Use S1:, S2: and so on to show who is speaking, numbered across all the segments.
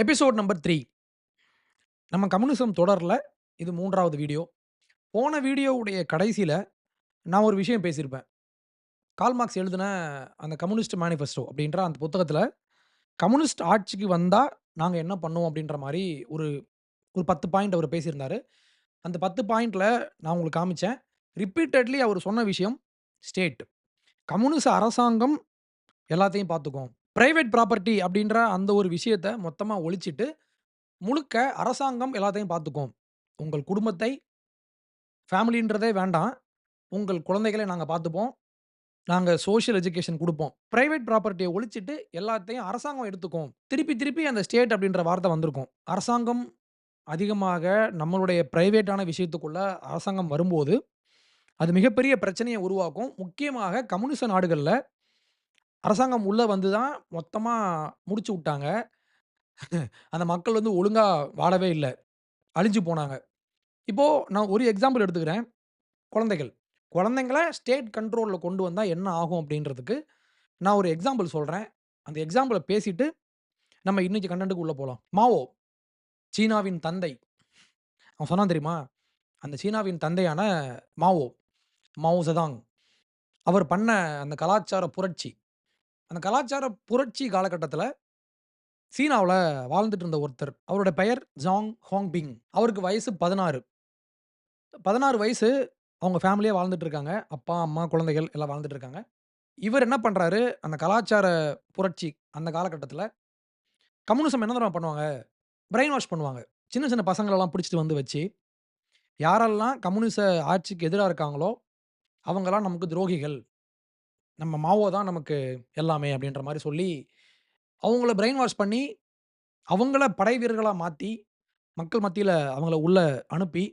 S1: Episode number three நம்ம communism தொடரில் இது மூன்றாவது வீடியோ. போன வீடியோவுடைய கடைசியில் நான் ஒரு விஷயம் பேசியிருப்பேன். கால்மார்க்ஸ் எழுதின அந்த கம்யூனிஸ்ட் மேனிஃபெஸ்டோ அப்படின்ற அந்த புத்தகத்தில் கம்யூனிஸ்ட் ஆட்சிக்கு வந்தால் நாங்கள் என்ன பண்ணுவோம் அப்படின்ற மாதிரி ஒரு ஒரு 10 பாயிண்ட் அவர் பேசியிருந்தார் அந்த பத்து பாயிண்டில் நான் உங்களுக்கு காமிச்சேன். ரிப்பீட்டட்லி அவர் சொன்ன விஷயம் ஸ்டேட். கம்யூனிஸ்ட் அரசாங்கம் எல்லாத்தையும் பார்த்துக்கும். பிரைவேட் ப்ராப்பர்ட்டி அப்படின்ற அந்த ஒரு விஷயத்த மொத்தமா ஒழிச்சிட்டு, முழுக்க அரசாங்கம் எல்லாத்தையும் பார்த்துக்கும். உங்கள் குடும்பத்தை ஃபேமிலின்றதே வேண்டாம். உங்கள் குழந்தைகளை நாங்க பார்த்துப்போம். நாங்க சோஷியல் எஜுகேஷன் குடுப்போம். பிரைவேட் ப்ராப்பர்ட்டிய ஒழிச்சிட்டு எல்லாத்தையும் அரசாங்கம் எடுத்துக்கும். திருப்பி திருப்பி அந்த ஸ்டேட் அப்படின்ற வார்த்தை வந்திருக்கும். அரசாங்கம் அதிகமாக நம்மளுடைய பிரைவேட்டான விஷயத்துக்குள்ள அரசாங்கம் வரும்போது, அது மிகப்பெரிய பிரச்சனைய உருவாக்கும். முக்கியமாக கம்யூனிச நாடுகள்ல அரசாங்கம் உள்ள வந்து தான் மொத்தமா முடிச்சு விட்டாங்க. அந்த மக்கள் வந்து ஒழுங்கா வாழவே இல்ல. அழிஞ்சு போனாங்க. இப்போ நான் ஒரு எக்ஸாம்பிள் எடுத்துக்கிறேன். குழந்தைகள். குழந்தைங்கள ஸ்டேட் கண்ட்ரோல்ல கொண்டு வந்தா என்ன ஆகும் அப்படின்றதுக்கு, நான் ஒரு எக்ஸாம்பிள் சொல்றேன். அந்த எக்ஸாம்பிள பேசிட்டு, நம்ம இன்னைக்கு கன்டென்ட்க்கு உள்ள போலாம். மாவோ, சீனாவின் தந்தை. அவன் சொன்னான் தெரியுமா? அந்த சீனாவின் தந்தையான மாவோ, மாவோ செதாங் அவர் பண்ண அந்த கலாச்சார புரட்சி. அந்த கலாச்சார புரட்சி காலகட்டத்தில் சீனாவுல வாழ்ந்துட்டு இருந்த ஒருத்தர். அவரோட பெயர் ஜாங் ஹாங்பிங். அவருக்கு வயசு 16. 16 வயசு அவங்க ஃபேமிலியா வாழ்ந்துட்டு இருக்காங்க. அப்பா, அம்மா, குழந்தைகள் எல்லாம் வாழ்ந்துட்டு இருக்காங்க. இவர் என்ன பண்றாரு, அந்த கலாச்சார புரட்சி அந்த காலகட்டத்தில் கம்யூனிசம் என்ன தெரியுமா பண்ணுவாங்க? பிரெயின் வாஷ் பண்ணுவாங்க. சின்ன சின்ன பசங்களெல்லாம் பிடிச்சிட்டு வந்து வச்சு, யாரெல்லாம் கம்யூனிச ஆட்சிக்கு எதிரா இருக்காங்களோ, அவங்கலாம் நமக்கு துரோகிகள். நம்ம மாவோ தான் நமக்கு எல்லாமே அப்படின்ற மாரி சொல்லி, அவங்கள பிரெயின் வாஷ் பண்ணி, அவங்கள படை வீரர்களா மாத்தி, மக்கள் மத்தியில அவங்கள உள்ள அனுப்பி,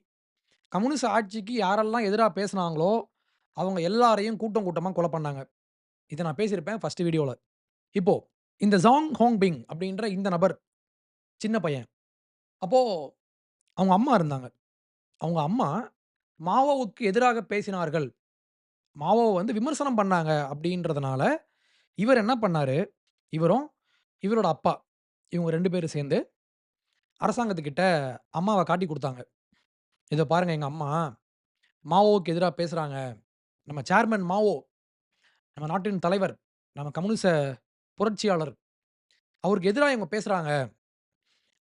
S1: கம்யூனிஸ்ட் ஆட்சிக்கு யாரெல்லாம் எதிரா பேசுனாங்களோ அவங்க எல்லாரையும் கூட்டம் கூட்டமா கொலை பண்ணாங்க. இத நான் பேசியிருப்பேன் ஃபர்ஸ்ட் வீடியோல. இப்போ இந்த ஜாங் ஹாங்பிங் அப்படின்ற இந்த நபர், சின்ன பையன். அப்போ அவங்க அம்மா இருந்தாங்க. அவங்க அம்மா மாவோவுக்கு எதிராக பேசினார்கள். மாவோவை வந்து விமர்சனம் பண்ணாங்க அப்படின்றதுனால, இவர் என்ன பண்ணாரு, இவரும், இவரோட அப்பா, இவங்க ரெண்டு பேரும் சேர்ந்து, அரசாங்கத்துக்கிட்ட அம்மாவை காட்டிக் கொடுத்தாங்க. இதை பாருங்கள் எங்கள் அம்மா, மாவோவுக்கு எதிராக பேசுகிறாங்க நம்ம சேர்மன் மாவோ, நம்ம நாட்டின் தலைவர், நம்ம கம்யூனிச புரட்சியாளர். அவருக்கு எதிராக இவங்க பேசுகிறாங்க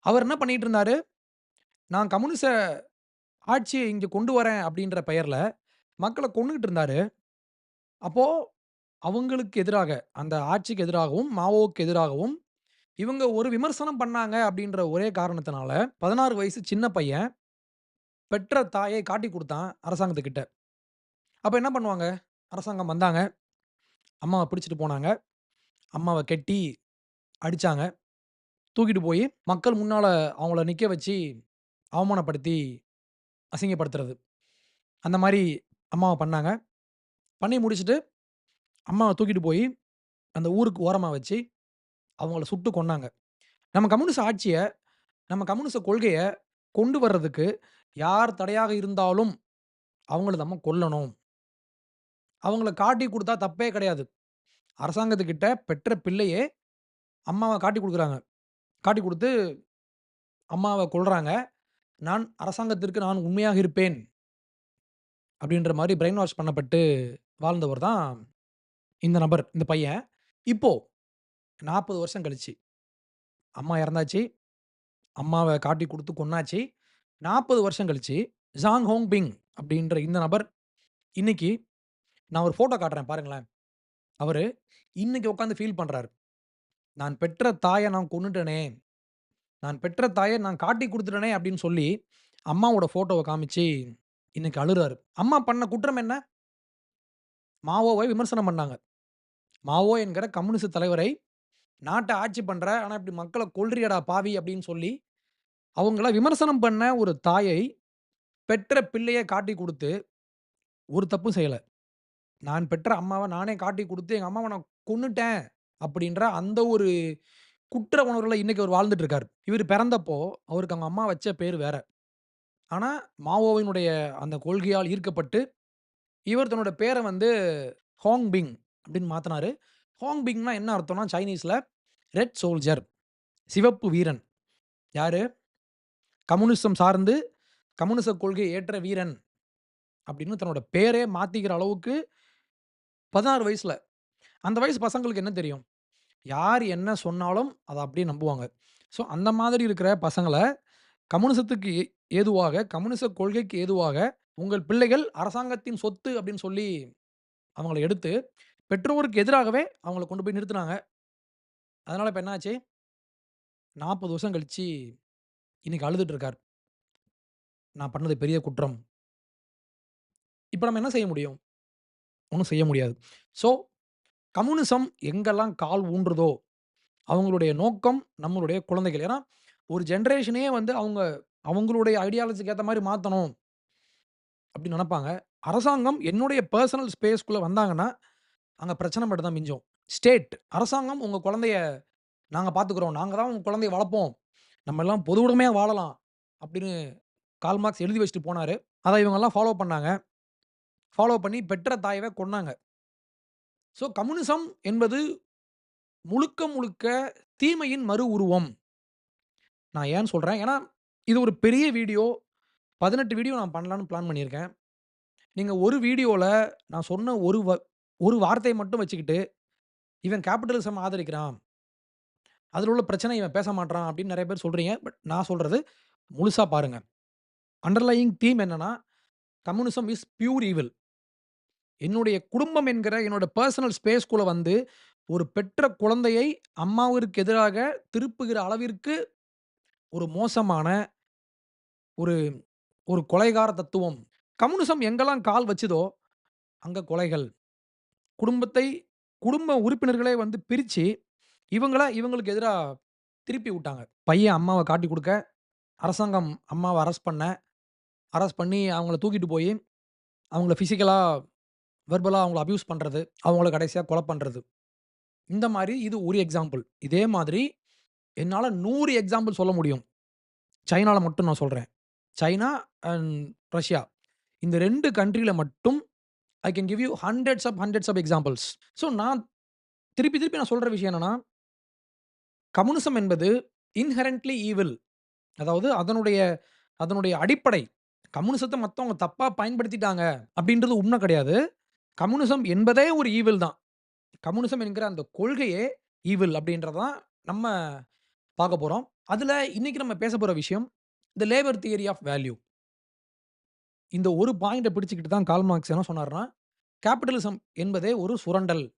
S1: அவர் என்ன பண்ணிட்டு இருந்தார்? நான் கம்யூனிச ஆட்சியை இங்கே கொண்டு வரேன் அப்படின்ற பெயரில் மக்களை கொண்டுகிட்டு இருந்தார். அப்போ அவங்களுக்கு எதிராக, அந்த ஆட்சிக்கு எதிராகவும், மாவோவுக்கு எதிராகவும், இவங்க ஒரு விமர்சனம் பண்ணாங்க அப்படின்ற ஒரே காரணத்தினால, 16 வயசு சின்ன பையன், பெற்ற தாயை காட்டி கொடுத்தான் அரசாங்கத்துக்கிட்ட. அப்போ என்ன பண்ணுவாங்க? அரசாங்கம் வந்தாங்க. அம்மாவை பிடிச்சிட்டு போனாங்க. அம்மாவை கெட்டி அடித்தாங்க தூக்கிட்டு போய் மக்கள் முன்னால் அவங்கள நிற்க வச்சு, அவமானப்படுத்தி, அசிங்கப்படுத்துறது. அந்த மாதிரி அம்மாவை பண்ணாங்க. பண்ணி முடிச்சுட்டு, அம்மாவை தூக்கிட்டு போய் அந்த ஊருக்கு ஓரமாக வச்சு, அவங்கள சுட்டு கொன்னாங்க. நம்ம கம்யூனிச ஆட்சியை நம்ம கம்யூனிச கொள்கையை கொண்டு வர்றதுக்கு யார் தடையாக இருந்தாலும், அவங்கள நம்ம கொல்லணும். அவங்கள காட்டிக் கொடுத்தா தப்பே கிடையாது. அரசாங்கத்துக்கிட்ட பெற்ற பிள்ளையே, அம்மாவை காட்டி கொடுக்குறாங்க காட்டிக் கொடுத்து அம்மாவை கொள்கிறாங்க நான் அரசாங்கத்திற்கு நான் உண்மையாக இருப்பேன். அப்படின்ற மாதிரி பிரெயின் வாஷ் பண்ணப்பட்டு வாழ்ந்தவர் தான் இந்த நபர், இந்த பையன். இப்போ 40 வருஷம் கழிச்சு, அம்மா இறந்தாச்சு. அம்மாவை காட்டி கொடுத்து கொன்னாச்சு. 40 வருஷம் கழிச்சு, ஜாங் ஹோங் பிங் அப்படின்ற இந்த நபர், இன்னைக்கு நான் ஒரு ஃபோட்டோ காட்டுறேன் பாருங்களேன். அவர் இன்னைக்கு உட்காந்து ஃபீல் பண்ணுறாரு நான் பெற்ற தாயை நான் கொன்னுட்டேனே! நான் பெற்ற தாயை நான் காட்டி கொடுத்துட்டேனே அப்படின்னு சொல்லி, அம்மாவோட ஃபோட்டோவை காமிச்சு, இன்னைக்கு அழுறாரு. அம்மா பண்ண குற்றம் என்ன? மாவோவை விமர்சனம் பண்ணாங்க. மாவோ என்கிற கம்யூனிஸ்ட் தலைவரை, நாட்டை ஆட்சி பண்ணுற ஆனால் இப்படி மக்களை கொள்றியடா பாவி அப்படின்னு சொல்லி, அவங்கள விமர்சனம் பண்ண ஒரு தாயை, பெற்ற பிள்ளையை காட்டி கொடுத்து ஒரு தப்பு செய்யலை நான் பெற்ற அம்மாவை நானே காட்டிக் கொடுத்து எங்கள் அம்மாவை நான் கொன்னுட்டேன் அப்படின்ற அந்த ஒரு குற்ற உணர்வில் இன்றைக்கி அவர் வாழ்ந்துட்டு இருக்கார் இவர் பிறந்தப்போ, அவருக்கு அவங்க அம்மா வச்ச பேர் வேற. ஆனால் மாவோவினுடைய அந்த கொள்கையால் ஈர்க்கப்பட்டு, இவர் தன்னோட பேரை வந்து ஹாங்பிங் அப்படின்னு மாத்தினாரு ஹாங் பிங்னா என்ன அர்த்தம்னா, சைனீஸில் ரெட் சோல்ஜர் சிவப்பு வீரன். யாரு? கம்யூனிசம் சார்ந்து கம்யூனிச கொள்கை ஏற்ற வீரன் அப்படின்னு தன்னோட பேரே மாத்திக்கிற அளவுக்கு 16 வயசுல. அந்த வயசு பசங்களுக்கு என்ன தெரியும்? யார் என்ன சொன்னாலும் அதை அப்படியே நம்புவாங்க. ஸோ அந்த மாதிரி இருக்கிற பசங்களை கம்யூனிசத்துக்கு ஏ ஏதுவாக, கம்யூனிச கொள்கைக்கு ஏதுவாக, உங்கள் பிள்ளைகள் அரசாங்கத்தின் சொத்து அப்படின்னு சொல்லி அவங்கள எடுத்து, பெற்றோருக்கு எதிராகவே அவங்கள கொண்டு போய் நிறுத்துனாங்க. அதனால் இப்போ என்னாச்சு நாற்பது வருஷம் கழிச்சு இன்றைக்கி அழுதுட்டு நான் பண்ணது பெரிய குற்றம். இப்போ நம்ம என்ன செய்ய முடியும்? ஒன்றும் செய்ய முடியாது. ஸோ கம்யூனிசம் எங்கெல்லாம் கால் ஊன்றுதோ, அவங்களுடைய நோக்கம் நம்மளுடைய குழந்தைகள். ஏன்னா, ஒரு ஜென்ரேஷனே வந்து அவங்க அவங்களுடைய ஐடியாலஜிக்கு ஏற்ற மாதிரி மாற்றணும் அப்படின்னு நினைப்பாங்க அரசாங்கம் என்னுடைய பெர்சனல் ஸ்பேஸ்க்குள்ள வந்தாங்கன்னா, அங்க பிரச்சனை மட்டும் தான் மிஞ்சும். ஸ்டேட் அரசாங்கம் உங்க குழந்தைய நாங்க பார்த்துக்கிறோம். நாங்க தான் உங்க குழந்தைய வளர்ப்போம். நம்ம எல்லாம் பொது வாழலாம். அப்படின்னு கார்ல் மார்க்ஸ் எழுதி வச்சுட்டு போனாரு. அத இவங்கலாம் ஃபாலோ பண்ணாங்க. ஃபாலோ பண்ணி பெற்ற தாயவே கொன்னாங்க. ஸோ கம்யூனிசம் என்பது முழுக்க முழுக்க தீமையின் மறு உருவம். நான் ஏன் சொல்றேன்? ஏன்னா, இது ஒரு பெரிய வீடியோ. 18 வீடியோ நான் பண்ணலான்னு பிளான் பண்ணியிருக்கேன். நீங்க ஒரு வீடியோல நான் சொன்ன ஒரு வ ஒரு வார்த்தைய மட்டும் வச்சுக்கிட்டு, இவன் கேபிட்டலிசம் ஆதரிக்கிறான். அதில் உள்ள பிரச்சனை இவன் பேச மாட்றான் அப்படின்னு நெறைய பேர் சொல்றீங்க. பட் நான் சொல்றது முழுசா பாருங்க. அண்டர்லையிங் தீம் என்னன்னா, கம்யூனிசம் இஸ் பியூர் ஈவில். என்னுடைய குடும்பம் என்கிற என்னோட பெர்சனல் ஸ்பேஸ்க்குள்ள வந்து, ஒரு பெற்ற குழந்தையை அம்மாவிற்கு எதிராக திருப்புகிற அளவிற்கு ஒரு மோசமான ஒரு ஒரு கொலைகார தத்துவம். கம்யூனிசம் எங்கெல்லாம் கால் வச்சுதோ, அங்கே கொலைகள். குடும்பத்தை குடும்ப உறுப்பினர்களே வந்து பிரித்து இவங்கள இவங்களுக்கு எதிராக திருப்பி விட்டாங்க. பையன் அம்மாவை காட்டிக் கொடுக்க அரசாங்கம் அம்மாவை அரெஸ்ட் பண்ண, அரெஸ்ட் பண்ணி அவங்கள தூக்கிட்டு போய் அவங்கள ஃபிசிக்கலாக வெர்பலாக அவங்கள அப்யூஸ் பண்ணுறது அவங்கள கடைசியாக கொலை பண்ணுறது இந்த மாதிரி இது ஒரு எக்ஸாம்பிள். இதே மாதிரி என்னால் நூறு எக்ஸாம்பிள் சொல்ல முடியும். சைனாவில் மட்டும் நான் சொல்கிறேன் சைனா அண்ட் ரஷ்யா. இந்த ரெண்டு கண்ட்ரியில் மட்டும் I can give you hundreds of hundreds of examples. So நான் திருப்பி திருப்பி நான் சொல்கிற விஷயம் என்னென்னா கம்யூனிசம் என்பது இன்ஹரண்ட்லி ஈவில். அதாவது அதனுடைய அதனுடைய அடிப்படை. கம்யூனிசத்தை மற்றவங்க தப்பாக பயன்படுத்திட்டாங்க அப்படின்றது உண்மை கிடையாது. கம்யூனிசம் என்பதே ஒரு ஈவில் தான். கம்யூனிசம் என்கிற அந்த கொள்கையே ஈவில் அப்படின்றது தான் நம்ம பார்க்க போகிறோம் அதில் இன்றைக்கி நம்ம பேச போகிற விஷயம், the labour theory of value. இந்த ஒரு பாயிண்டை பிடிச்சிக்கிட்டு தான் கால்மார்க்ஸ் என்ன சொன்னார்னா கேப்பிட்டலிசம் என்பதே ஒரு சுரண்டல்.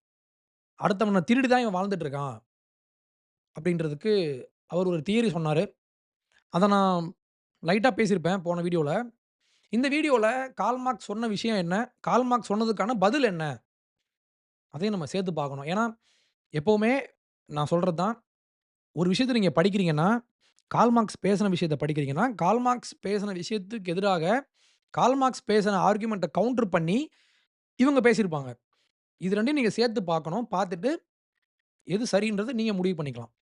S1: அடுத்தவனை திருடி தான் இவன் வாழ்ந்துட்டு இருக்கான். அப்படின்றதுக்கு அவர் ஒரு தியரி சொன்னார் அதை நான் லைட்டாக பேசியிருப்பேன் போன வீடியோவில் இந்த வீடியோவில் கால்மார்க் சொன்ன விஷயம் என்ன? கால்மார்க் சொன்னதுக்கான பதில் என்ன? அதையும் நம்ம சேர்த்து பார்க்கணும். ஏன்னா, எப்போவுமே நான் சொல்கிறது தான். ஒரு விஷயத்தை நீங்கள் படிக்கிறீங்கன்னா, கால்மார்க்ஸ் பேசின விஷயத்த படிக்கிறீங்கன்னா, கால்மார்க்ஸ் பேசின விஷயத்துக்கு எதிராக, கால்மார்க்ஸ் பேசின ஆர்குமெண்ட்டை கவுண்டர் பண்ணி, இவங்க பேசியிருப்பாங்க. இது ரெண்டையும் நீங்கள் சேர்த்து பார்க்கணும். பார்த்துட்டு, எது சரின்றதை நீங்கள் முடிவு பண்ணிக்கலாம்.